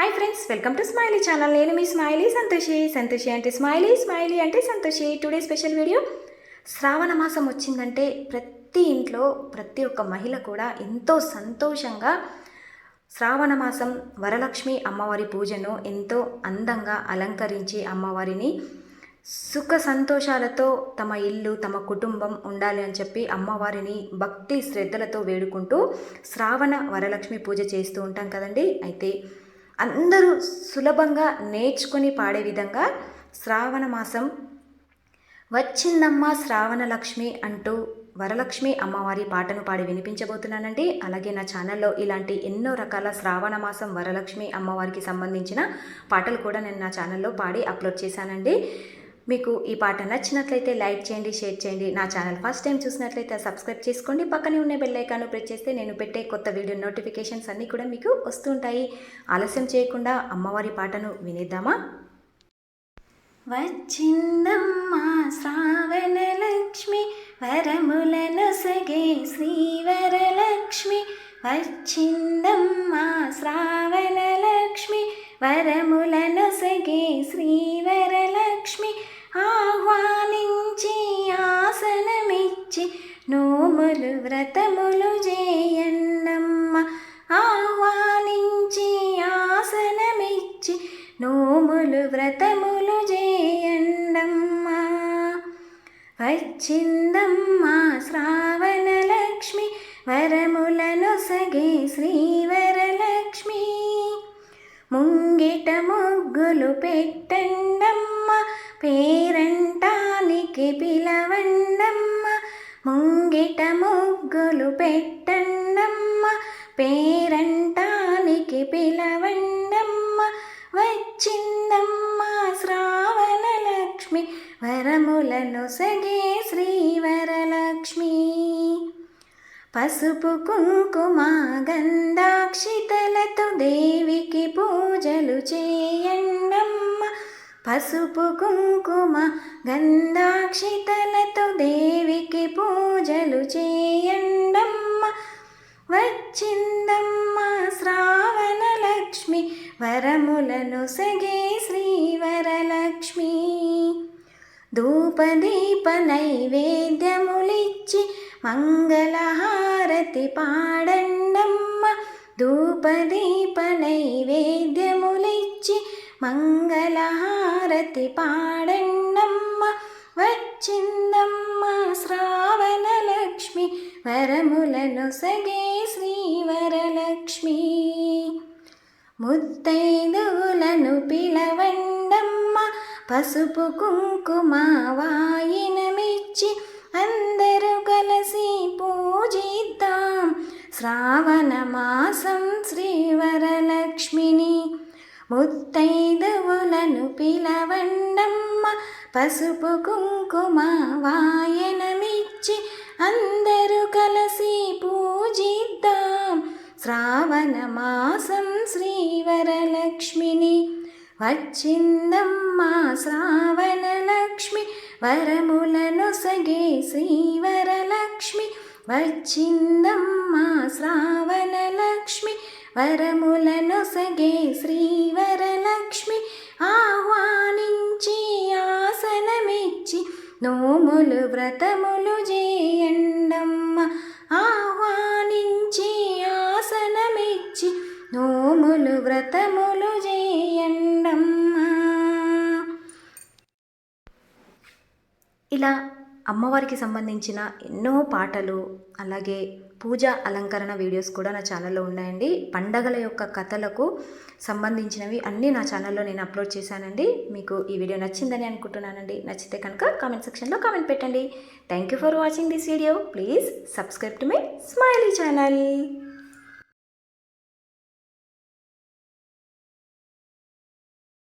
Hi friends welcome to smiley channel నేను మీ smiley Santoshi. Santoshi అంటే స్మైలీ స్మైలీ అంటే Santoshi. Today special video Shravana మాసం వచ్చిందంటే ప్రతి ఇంట్లో ప్రతి ఒక్క మహిళ కూడా ఎంతో సంతోషంగా శ్రావణ మాసం వరలక్ష్మి అమ్మవారి పూజను ఎంతో అందంగా అలంకరించి అమ్మవారిని సుఖ సంతోషాలతో తమ ఇల్లు తమ కుటుంబం ఉండాలి అని చెప్పి అమ్మవారిని భక్తి శ్రద్ధలతో వేడుకుంటూ శ్రావణ వరలక్ష్మి పూజ చేస్తూ ఉంటాం కదండి. అయితే అందరూ సులభంగా నేర్చుకొని పాడే విధంగా శ్రావణ మాసం వచ్చిందమ్మ శ్రావణ లక్ష్మి అంటూ వరలక్ష్మి అమ్మవారి పాటను పాడి వినిపించబోతున్నానండి. అలాగే నా ఛానల్లో ఇలాంటి ఎన్నో రకాల శ్రావణ మాసం వరలక్ష్మి అమ్మవారికి సంబంధించిన పాటలు కూడా నేను నా ఛానల్లో పాడి అప్లోడ్ చేశానండి. మీకు ఈ పాట నచ్చినట్లయితే లైక్ చేయండి షేర్ చేయండి. నా ఛానల్ ఫస్ట్ టైం చూసినట్లయితే సబ్స్క్రైబ్ చేసుకోండి. పక్కనే ఉన్న బెల్ ఐకాన్ ప్రెస్ చేస్తే నేను పెట్టే కొత్త వీడియో నోటిఫికేషన్స్ అన్నీ కూడా మీకు వస్తుంటాయి. ఆలస్యం చేయకుండా అమ్మవారి పాటను వినేద్దామా? వచ్చిందమ్మా శ్రావణ లక్ష్మి వరములను సగే శ్రీవరలక్ష్మి. వచ్చిందమ్మా శ్రావణ లక్ష్మి వరములను సగే శ్రీ నోములు వ్రతములు చేయన్నమ్మ. ఆహ్వానించి ఆసనమిచ్చి నోములు వ్రతములు చేయన్నమ్మా. వచ్చిందమ్మ శ్రావణ లక్ష్మి వరములను సగే శ్రీవరలక్ష్మి. ముంగిట ముగ్గులు పెట్టండమ్మ పేరంటానికి పిలవ ముంగిట ముగ్గులు పెట్టండమ్మ పేరంటానికి పిలవండమ్మ వచ్చిందమ్మ శ్రావణ లక్ష్మి వరములను సగే శ్రీవరలక్ష్మి పసుపు కుంకుమ గంధాక్షితలతో దేవికి పూజలు చేయ పసుపు కుంకుమ గంధాక్షితలతో దేవికి పూజలు చేయండమ్మ. వచ్చిందమ్మ శ్రావణ లక్ష్మి వరములను సగే శ్రీవరలక్ష్మి ధూపదీప నైవేద్యములిచ్చి మంగళహారతి పాడండమ్మ. ధూపదీప నైవేద్య మంగళహారతి పాడండమ్మ వచ్చిందమ్మ శ్రావణ లక్ష్మి వరములను సగే శ్రీవరలక్ష్మి. ముత్తైదువులను పిలవండమ్మ పసుపు కుంకుమ వాయినమిచ్చి అందరూ కలిసి పూజిద్దాం. శ్రావణ మాసం ముత్తైదవులను పిలవండమ్మ పసుపు కుంకుమ వాయనమిచ్చి అందరూ కలిసి పూజిద్దాం. శ్రావణ మాసం శ్రీవరలక్ష్మిని వచ్చిందమ్మా శ్రావణ లక్ష్మి వరములను సగే శ్రీవరలక్ష్మి వచ్చిందమ్మా శ్రావణ వరములను సగే శ్రీవరలక్ష్మి ఆహ్వానించి ఆసనమిచ్చి నోములు వ్రతములు చేయండమ్మ ఆహ్వానించి ఆసనమిచ్చి నోములు వ్రతములు చేయండమ్మా ఇలా అమ్మవారికి సంబంధించిన ఎన్నో పాటలు అలాగే పూజ అలంకరణ వీడియోస్ కూడా నా ఛానల్లో ఉన్నాయండి. పండగల యొక్క కథలకు సంబంధించినవి అన్నీ నా ఛానల్లో నేను అప్లోడ్ చేశానండి. మీకు ఈ వీడియో నచ్చిందని అనుకుంటున్నానండి. నచ్చితే కనుక కామెంట్ సెక్షన్లో కామెంట్ పెట్టండి. Thank you for watching this video please subscribe to my smiley channel